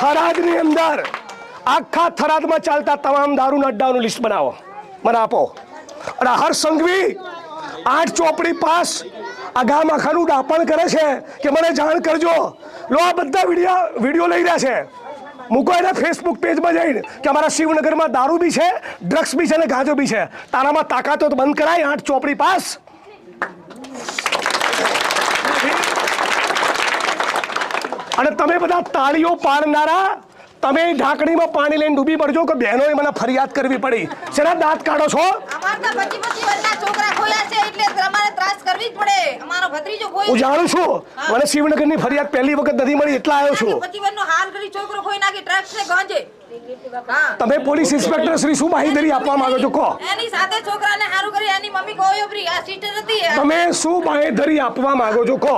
થરાદની અંદર આખા થરાદમાં ચાલતા તમામ દારૂના અડ્ડાઓનું લિસ્ટ બનાવો. મને આપો. અને હર સંઘવી આઠ ચોપડી પાસ આ ગામ આખાનું ડાપણ કરે છે કે મને જાણ કરજો. લો, આ બધા વીડિયો વીડિયો લઈ રહ્યા છે. મૂકો એના ફેસબુક પેજમાં જઈને કે અમારા શિવનગરમાં દારૂ બી છે ડ્રગ્સ બી છે અને ગાંજો બી છે. તારામાં તાકાતો તો બંધ કરાય, આઠ ચોપડી પાસ. અને તમે બધા તાળીઓ પાડનારા તમે ઢાંકણીમાં પાણી લઈને ડૂબી પડજો કે બહેનોએ મને ફરિયાદ કરવી પડી. શેના દાંત કાઢો છો? હું જાણું છું મને શિવનગરની ફરિયાદ પહેલી વખત નથી મળી એટલા આવ્યો છું. તમે પોલીસ ઇન્સ્પેક્ટર શ્રી શું માહિતી આપવા માંગો છો? કહો. સાથે છોકરાને હારું કરી એની મમ્મી કોઈ ઉપરી આ સિસ્ટર હતી. તમે શું બાંહેધરી આપવા માંગો છો? કહો.